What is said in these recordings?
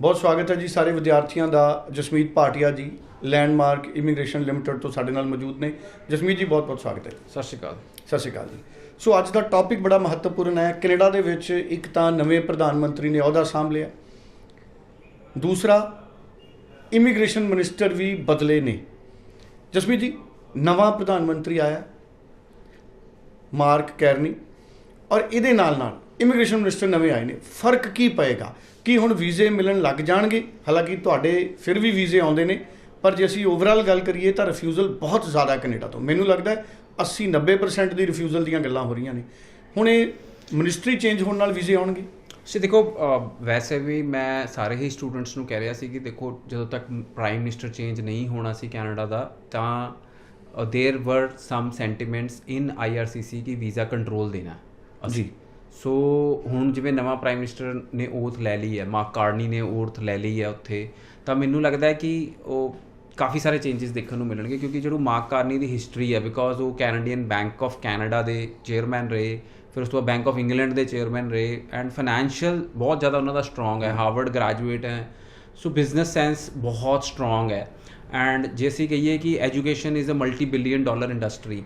ਬਹੁਤ ਸਵਾਗਤ ਹੈ ਜੀ ਸਾਰੇ ਵਿਦਿਆਰਥੀਆਂ ਦਾ ਜਸਮੀਤ ਭਾਟੀਆ ਜੀ ਲੈਂਡਮਾਰਕ ਇਮੀਗ੍ਰੇਸ਼ਨ ਲਿਮਟਿਡ ਤੋਂ ਸਾਡੇ ਨਾਲ ਮੌਜੂਦ ਨੇ। ਜਸਮੀਤ ਜੀ ਬਹੁਤ ਬਹੁਤ ਸਵਾਗਤ ਹੈ। ਸਤਿ ਸ਼੍ਰੀ ਅਕਾਲ। ਸਤਿ ਸ਼੍ਰੀ ਅਕਾਲ ਜੀ। ਸੋ ਅੱਜ ਦਾ ਟੌਪਿਕ ਬੜਾ ਮਹੱਤਵਪੂਰਨ ਹੈ। ਕੈਨੇਡਾ ਦੇ ਵਿੱਚ ਇੱਕ ਤਾਂ ਨਵੇਂ ਪ੍ਰਧਾਨ ਮੰਤਰੀ ਨੇ ਅਹੁਦਾ ਸੰਭ ਲਿਆ। ਦੂਸਰਾ ਇਮੀਗ੍ਰੇਸ਼ਨ ਮਿਨਿਸਟਰ ਵੀ ਬਦਲੇ ਨੇ। ਜਸਮੀਤ ਜੀ ਨਵਾਂ ਪ੍ਰਧਾਨ ਮੰਤਰੀ ਆਇਆ ਮਾਰਕ ਕੈਰਨੀ। ਔਰ ਇਹਦੇ ਨਾਲ ਨਾਲ ਇਮੀਗ੍ਰੇਸ਼ਨ ਮਿਨਿਸਟਰ ਨਵੇਂ ਆਏ ਨੇ ਫਰਕ ਕੀ ਪਏਗਾ ਕੀ ਹੁਣ ਵੀਜ਼ੇ ਮਿਲਣ ਲੱਗ ਜਾਣਗੇ ਹਾਲਾਂਕਿ ਤੁਹਾਡੇ ਫਿਰ ਵੀ ਵੀਜ਼ੇ ਆਉਂਦੇ ਨੇ ਪਰ ਜੇ ਅਸੀਂ ਓਵਰਆਲ ਗੱਲ ਕਰੀਏ ਤਾਂ ਰਿਫਿਊਜ਼ਲ ਬਹੁਤ ਜ਼ਿਆਦਾ ਕੈਨੇਡਾ ਤੋਂ ਮੈਨੂੰ ਲੱਗਦਾ ਹੈ 80 90% ਦੀ ਰਿਫਿਊਜ਼ਲ ਦੀਆਂ ਗੱਲਾਂ ਹੋ ਰਹੀਆਂ ਨੇ ਹੁਣ ਇਹ ਮਿਨਿਸਟਰੀ ਚੇਂਜ ਹੋਣ ਨਾਲ ਵੀਜ਼ੇ ਆਉਣਗੇ ਸੋ ਦੇਖੋ ਅ, ਵੈਸੇ ਵੀ ਮੈਂ ਸਾਰੇ ਹੀ ਸਟੂਡੈਂਟਸ ਨੂੰ ਕਹਿ ਰਿਹਾ ਸੀ ਕਿ ਦੇਖੋ ਜਦੋਂ ਤੱਕ ਪ੍ਰਾਈਮ ਮਿਨਿਸਟਰ ਚੇਂਜ ਨਹੀਂ ਹੋਣਾ ਸੀ ਕੈਨੇਡਾ ਦਾ ਤਾਂ there were some sentiments in IRCC ਕਿ ਵੀਜ਼ਾ ਕੰਟਰੋਲ ਦੇਣਾ ਅਸੀਂ। ਸੋ ਹੁਣ ਜਿਵੇਂ ਨਵਾਂ ਪ੍ਰਾਈਮ ਮਿਨਿਸਟਰ ਨੇ ਓਥ ਲੈ ਲਈ ਹੈ ਮਾਰਕ ਕਾਰਨੀ ਨੇ ਓਥ ਲੈ ਲਈ ਹੈ ਉੱਥੇ, ਤਾਂ ਮੈਨੂੰ ਲੱਗਦਾ ਹੈ ਕਿ ਉਹ ਕਾਫੀ ਸਾਰੇ ਚੇਂਜਸ ਦੇਖਣ ਨੂੰ ਮਿਲਣਗੇ ਕਿਉਂਕਿ ਜਿਹੜੀ ਮਾਰਕ ਕਾਰਨੀ ਦੀ ਹਿਸਟਰੀ ਹੈ ਬਿਕੋਜ਼ ਉਹ ਕੈਨੇਡੀਅਨ ਬੈਂਕ ਆਫ ਕੈਨੇਡਾ ਦੇ ਚੇਅਰਮੈਨ ਰਹੇ, ਫਿਰ ਉਸ ਤੋਂ ਬਾਅਦ ਬੈਂਕ ਆਫ ਇੰਗਲੈਂਡ ਦੇ ਚੇਅਰਮੈਨ ਰਹੇ ਐਂਡ ਫਾਈਨੈਂਸ਼ੀਅਲ ਬਹੁਤ ਜ਼ਿਆਦਾ ਉਹਨਾਂ ਦਾ ਸਟਰੋਂਗ ਹੈ ਹਾਰਵਰਡ ਗ੍ਰੈਜੂਏਟ ਹੈ ਸੋ ਬਿਜ਼ਨਸ ਸੈਂਸ ਬਹੁਤ ਸਟਰੋਂਗ ਹੈ ਐਂਡ ਜੇ ਅਸੀਂ ਕਹੀਏ ਕਿ education is a multi billion dollar industry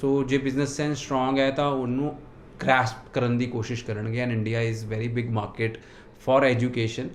so ਜੇ ਬਿਜ਼ਨਸ ਸੈਂਸ ਸਟਰੋਂਗ ਹੈ ਤਾਂ ਉਹਨੂੰ ਗ੍ਰੈਸਪ ਕਰਨ ਦੀ ਕੋਸ਼ਿਸ਼ ਕਰਨਗੇ and India is very big market for education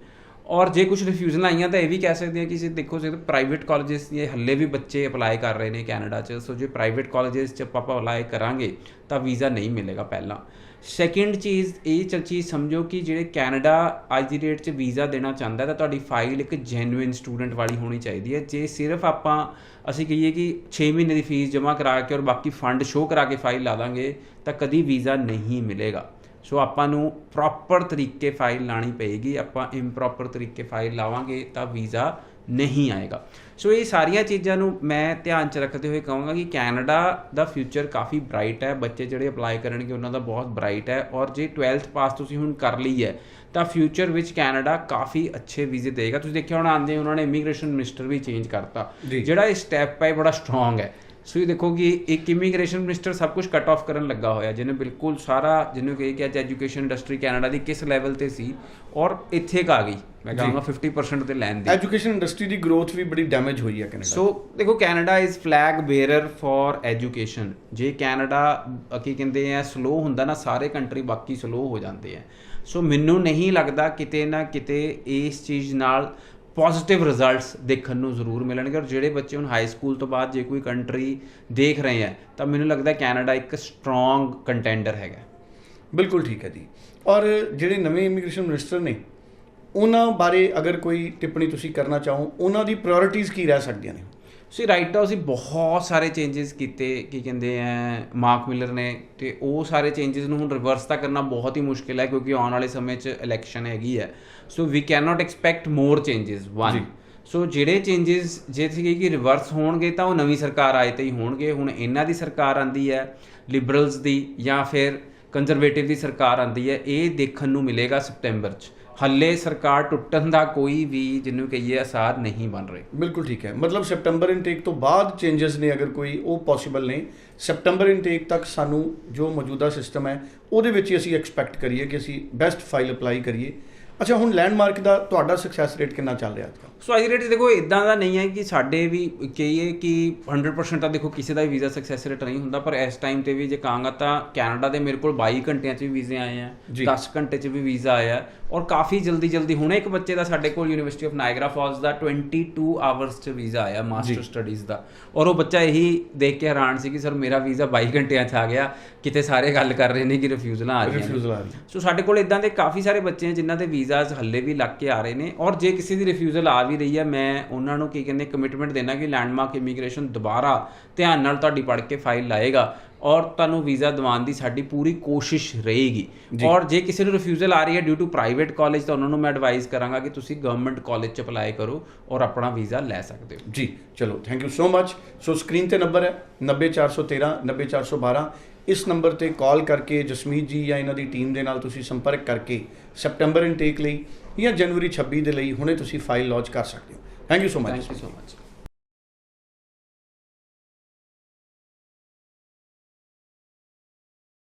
ਔਰ ਜੇ ਕੁਝ ਰਿਫਿਊਜ਼ਲ ਆਈਆਂ ਤਾਂ ਇਹ ਵੀ ਕਹਿ ਸਕਦੇ ਹਾਂ ਕਿ ਜੇ ਦੇਖੋ, ਜੇ ਪ੍ਰਾਈਵੇਟ ਕਾਲਜਸ ਇਹ ਹੱਲੇ ਵੀ ਬੱਚੇ ਅਪਲਾਈ ਕਰ ਰਹੇ ਨੇ ਕੈਨੇਡਾ 'ਚ ਸੋ ਜੇ ਪ੍ਰਾਈਵੇਟ ਕਾਲਜਸ 'ਚ ਆਪਾਂ ਅਪਲਾਈ ਕਰਾਂਗੇ, ਤਾਂ ਵੀਜ਼ਾ ਨਹੀਂ ਮਿਲੇਗਾ ਪਹਿਲਾਂ। ਸੈਕਿੰਡ ਚੀਜ਼, ਇਹ ਚ ਚੀਜ਼ ਸਮਝੋ ਕਿ ਜਿਹੜੇ ਕੈਨੇਡਾ ਅੱਜ ਦੀ ਡੇਟ 'ਚ ਵੀਜ਼ਾ ਦੇਣਾ ਚਾਹੁੰਦਾ ਤਾਂ ਤੁਹਾਡੀ ਫਾਈਲ ਇੱਕ ਜੈਨੂਇਨ ਸਟੂਡੈਂਟ ਵਾਲੀ ਹੋਣੀ ਚਾਹੀਦੀ ਹੈ। ਜੇ ਸਿਰਫ ਆਪਾਂ, ਅਸੀਂ ਕਹੀਏ ਕਿ 6 ਮਹੀਨੇ ਦੀ ਫੀਸ ਜਮ੍ਹਾਂ ਕਰਾ ਕੇ ਔਰ ਬਾਕੀ ਫੰਡ ਸ਼ੋਅ ਕਰਾ ਕੇ ਫਾਈਲ ਲਾ ਦਾਂਗੇ, ਤਾਂ ਕਦੀ ਵੀਜ਼ਾ ਨਹੀਂ ਮਿਲੇਗਾ। ਸੋ ਆਪਾਂ ਨੂੰ ਪ੍ਰੋਪਰ ਤਰੀਕੇ ਫਾਈਲ ਲਾਣੀ ਪਏਗੀ ਆਪਾਂ ਇੰਪ੍ਰੋਪਰ ਤਰੀਕੇ ਫਾਈਲ ਲਾਵਾਂਗੇ ਤਾਂ ਵੀਜ਼ਾ ਨਹੀਂ ਆਏਗਾ। ਸੋ ਇਹ ਸਾਰੀਆਂ ਚੀਜ਼ਾਂ ਨੂੰ ਮੈਂ ਧਿਆਨ 'ਚ ਰੱਖਦੇ ਹੋਏ ਕਹਾਂਗਾ ਕਿ ਕੈਨੇਡਾ ਦਾ ਫਿਊਚਰ ਕਾਫੀ ਬ੍ਰਾਈਟ ਹੈ ਬੱਚੇ ਜਿਹੜੇ ਅਪਲਾਈ ਕਰਨਗੇ ਉਹਨਾਂ ਦਾ ਬਹੁਤ ਬ੍ਰਾਈਟ ਹੈ ਔਰ ਜੇ 12th ਪਾਸ ਤੁਸੀਂ ਹੁਣ ਕਰ ਲਈ ਹੈ ਤਾਂ ਫਿਊਚਰ ਵਿੱਚ ਕੈਨੇਡਾ ਕਾਫੀ ਅੱਛੇ ਵੀਜ਼ੇ ਦੇਗਾ। ਤੁਸੀਂ ਦੇਖਿਆ ਹੁਣ ਆਂਦੇ ਉਹਨਾਂ ਨੇ ਇਮੀਗ੍ਰੇਸ਼ਨ ਮਿਨਿਸਟਰ ਵੀ ਚੇਂਜ ਕਰਤਾ। ਜਿਹੜਾ ਇਹ ਸਟੈਪ ਹੈ ਬੜਾ ਸਟਰੋਂਗ ਹੈ। ਸੋ ਇਹ ਦੇਖੋ ਕਿ ਇੱਕ ਇਮੀਗ੍ਰੇਸ਼ਨ ਮਿਨਿਸਟਰ ਸਭ ਕੁਝ ਕੱਟ ਆਫ ਕਰਨ ਲੱਗਾ ਹੋਇਆ ਜਿਹਨੇ ਬਿਲਕੁਲ ਸਾਰਾ ਜਿਹਨੂੰ ਕਹੇ ਕਿ ਅੱਜ ਐਜੂਕੇਸ਼ਨ ਇੰਡਸਟਰੀ ਕੈਨੇਡਾ ਦੀ ਕਿਸ ਲੈਵਲ ਤੇ ਸੀ ਔਰ ਇੱਥੇ ਕ ਆ ਗਈ ਮੈਂ। ਕਹਾਂਗਾ 50% ਤੇ ਲੈਣ ਦੀ ਐਜੂਕੇਸ਼ਨ ਇੰਡਸਟਰੀ ਦੀ ਗਰੋਥ ਵੀ ਬੜੀ ਡੈਮੇਜ ਹੋਈ ਹੈ ਕੈਨੇਡਾ ਸੋ ਦੇਖੋ Canada is flag bearer for education ਜੇ ਕੈਨੇਡਾ ਕੀ ਕਹਿੰਦੇ ਆ ਸਲੋ ਹੁੰਦਾ ਨਾ ਸਾਰੇ ਕੰਟਰੀ ਬਾਕੀ ਸਲੋ ਹੋ ਜਾਂਦੇ ਆ ਸੋ ਮੈਨੂੰ ਨਹੀਂ ਲੱਗਦਾ ਕਿਤੇ ਨਾ ਕਿਤੇ ਇਸ ਚੀਜ਼ ਨਾਲ ਪੋਜ਼ਿਟਿਵ ਰਿਜ਼ਲਟਸ ਦੇਖਣ ਨੂੰ ਜ਼ਰੂਰ ਮਿਲਣਗੇ ਔਰ ਜਿਹੜੇ ਬੱਚੇ ਹੁਣ ਹਾਈ ਸਕੂਲ ਤੋਂ ਬਾਅਦ ਜੇ ਕੋਈ ਕੰਟਰੀ ਦੇਖ ਰਹੇ ਹੈ, ਤਾਂ ਮੈਨੂੰ ਲੱਗਦਾ ਕੈਨੇਡਾ ਇੱਕ ਸਟਰੋਂਗ ਕੰਟੈਂਡਰ ਹੈਗਾ। ਬਿਲਕੁਲ ਠੀਕ ਹੈ ਜੀ। ਔਰ ਜਿਹੜੇ ਨਵੇਂ ਇਮੀਗ੍ਰੇਸ਼ਨ ਮਿਨਿਸਟਰ ਨੇ, ਉਹਨਾਂ ਬਾਰੇ ਅਗਰ ਕੋਈ ਟਿੱਪਣੀ ਤੁਸੀਂ ਕਰਨਾ ਚਾਹੋ, ਉਹਨਾਂ ਦੀ ਪ੍ਰਾਇੋਰਟੀਜ਼ ਕੀ ਰਹਿ ਸਕਦੀਆਂ ਨੇ? ਸੋ ਰਾਈਟ ਹਾਊਸ ਅਸੀਂ ਬਹੁਤ ਸਾਰੇ ਚੇਂਜਸ ਕੀਤੇ ਕੀ ਕਹਿੰਦੇ ਆ ਮਾਰਕ ਮਿਲਰ ਨੇ ਤੇ ਉਹ ਸਾਰੇ ਚੇਂਜਸ ਨੂੰ ਹੁਣ ਰਿਵਰਸ ਤਾਂ ਕਰਨਾ ਬਹੁਤ ਹੀ ਮੁਸ਼ਕਿਲ ਹੈ ਕਿਉਂਕਿ ਆਉਣ ਵਾਲੇ ਸਮੇਂ 'ਚ ਇਲੈਕਸ਼ਨ ਹੈਗੀ ਹੈ। So we can not expect more changes ਜੀ। ਵਨ ਸੋ ਜਿਹੜੇ ਚੇਂਜਸ ਜੇ ਸੀ ਕਿ ਰਿਵਰਸ ਹੋਣਗੇ ਤਾਂ ਉਹ ਨਵੀਂ ਸਰਕਾਰ ਆਏ ਤੇ ਹੀ ਹੋਣਗੇ। ਹੁਣ ਇਹਨਾਂ ਦੀ ਸਰਕਾਰ ਆਂਦੀ ਹੈ ਲਿਬਰਲਸ ਦੀ ਜਾਂ ਫਿਰ ਕੰਜ਼ਰਵੇਟਿਵ ਦੀ ਸਰਕਾਰ ਆਂਦੀ ਹੈ ਇਹ ਦੇਖਣ ਨੂੰ ਮਿਲੇਗਾ ਸਪਟੈਂਬਰ 'ਚ। ਹੱਲੇ ਸਰਕਾਰ ਟੁੱਟਣ ਦਾ ਕੋਈ ਵੀ ਜਿਹਨੂੰ ਕਹੀਏ ਅਸਾਰ ਨਹੀਂ ਬਣ ਰਹੇ। ਬਿਲਕੁਲ ਠੀਕ ਹੈ। ਮਤਲਬ ਸੈਪਟੈਂਬਰ ਇਨਟੇਕ ਤੋਂ ਬਾਅਦ ਚੇਂਜਸ ਨੇ ਅਗਰ ਕੋਈ, ਉਹ ਪੋਸੀਬਲ ਨੇ। ਸੈਪਟੈਂਬਰ ਇਨਟੇਕ ਤੱਕ ਸਾਨੂੰ ਜੋ ਮੌਜੂਦਾ ਸਿਸਟਮ ਹੈ, ਉਹਦੇ ਵਿੱਚ ਹੀ ਅਸੀਂ ਐਕਸਪੈਕਟ ਕਰੀਏ ਕਿ ਅਸੀਂ ਬੈਸਟ ਫਾਈਲ ਅਪਲਾਈ ਕਰੀਏ। ਅੱਛਾ, ਹੁਣ ਲੈਂਡਮਾਰਕ ਦਾ ਤੁਹਾਡਾ ਸਕਸੈਸ ਰੇਟ ਕਿੰਨਾ ਚੱਲ ਰਿਹਾ ਅੱਜ ਕੱਲ੍ਹ? ਸੋ ਅੱਜ ਰੇਟ ਦੇਖੋ ਇਦਾਂ ਦਾ ਨਹੀਂ ਹੈ ਕਿ ਸਾਡੇ ਵੀ ਕਹੀਏ ਕਿ 100% ਤਾਂ ਦੇਖੋ ਕਿਸੇ ਦਾ ਵੀ ਵੀਜ਼ਾ ਸਕਸੈਸ ਰੇਟ ਨਹੀਂ ਹੁੰਦਾ ਪਰ ਇਸ ਟਾਈਮ ਤੇ ਵੀ ਜੇ ਕਹਾਂਗਾ ਤਾਂ ਕੈਨੇਡਾ ਦੇ ਮੇਰੇ ਕੋਲ 22 ਘੰਟਿਆਂ 'ਚ ਵੀ ਵੀਜ਼ੇ ਆਏ ਆ ਜੀ। 10 ਘੰਟੇ 'ਚ ਵੀ ਵੀਜ਼ਾ ਆਇਆ ਔਰ ਕਾਫੀ ਜਲਦੀ ਜਲਦੀ ਹੁਣੇ ਇੱਕ ਬੱਚੇ ਦਾ ਸਾਡੇ ਕੋਲ ਯੂਨੀਵਰਸਿਟੀ ਆਫ ਨਾਇਗਰਾ ਫਾਲਸ ਦਾ 22 ਆਵਰਸ 'ਚ ਵੀਜ਼ਾ ਆਇਆ ਮਾਸਟਰ ਸਟੱਡੀਜ਼ ਦਾ ਔਰ ਉਹ ਬੱਚਾ ਇਹੀ ਦੇਖ ਕੇ ਹੈਰਾਨ ਸੀ ਕਿ ਸਰ ਮੇਰਾ ਵੀਜ਼ਾ 22 ਘੰਟਿਆਂ 'ਚ ਆ ਗਿਆ ਕਿਤੇ ਸਾਰੇ ਗੱਲ ਕਰ ਰਹੇ ਨੇ ਕਿ ਰਿਫਿਊਜ਼ਲਾਂ ਆ ਰਹੀਆਂ ਰਿਫਿਊਜ਼ਲ ਸੋ ਸਾਡੇ ਕੋਲ ਇਦਾਂ ਦੇ ਕਾਫੀ ਸਾਰੇ ਬੱਚੇ ਆ ਜਿਨ੍ਹਾਂ ਦੇ ਵੀਜ਼ਾਸ ਹੱਲੇ ਵੀ ਲੱਗ ਕੇ ਆ ਰਹੇ ਨੇ ਔਰ ਜੇ ਕਿਸੇ ਦੀ ਰਿਫਿਊਜ਼ਲ ਆ ਵੀ ਰਹੀ ਹੈ। ਮੈਂ ਉਹਨਾਂ ਨੂੰ ਕੀ ਕਹਿੰਦੇ ਕਮਿਟਮੈਂਟ ਦੇਣਾ ਕਿ ਲੈਂਡਮਾਰਕ ਇਮੀਗ੍ਰੇਸ਼ਨ ਦੁਬਾਰਾ ਧਿਆਨ ਨਾਲ ਤੁਹਾਡੀ ਪੜ੍ਹ ਕੇ ਫਾਈਲ ਲਾਏਗਾ। ਔਰ ਤੁਹਾਨੂੰ ਵੀਜ਼ਾ ਦਿਵਾਉਣ ਦੀ ਸਾਡੀ ਪੂਰੀ ਕੋਸ਼ਿਸ਼ ਰਹੇਗੀ। ਔਰ ਜੇ ਕਿਸੇ ਨੂੰ ਰਿਫਿਊਜ਼ਲ ਆ ਰਹੀ ਹੈ ਡਿਊ ਟੂ ਪ੍ਰਾਈਵੇਟ ਕਾਲਜ ਤਾਂ ਉਹਨਾਂ ਨੂੰ ਮੈਂ ਐਡਵਾਈਸ ਕਰਾਂਗਾ ਕਿ ਤੁਸੀਂ ਗਵਰਨਮੈਂਟ ਕਾਲਜ ਚ ਅਪਲਾਈ ਕਰੋ ਔਰ ਆਪਣਾ ਵੀਜ਼ਾ ਲੈ ਸਕਦੇ ਹੋ। ਜੀ ਚਲੋ thank you so much so screen ਤੇ ਨੰਬਰ ਹੈ 90413 90412 ਇਸ ਨੰਬਰ ਤੇ ਕਾਲ ਕਰਕੇ ਜਸਮੀਤ ਜੀ ਜਾਂ ਇਹਨਾਂ ਦੀ ਟੀਮ ਦੇ ਨਾਲ ਤੁਸੀਂ ਸੰਪਰਕ ਕਰਕੇ ਸੈਪਟੈਂਬਰ ਇਨਟੇਕ ਲਈ ਜਾਂ ਜਨਵਰੀ 26 ਦੇ ਲਈ ਹੁਣੇ ਤੁਸੀਂ ਫਾਈਲ ਲਾਂਚ ਕਰ ਸਕਦੇ ਹੋ। Thank you so much thank you so much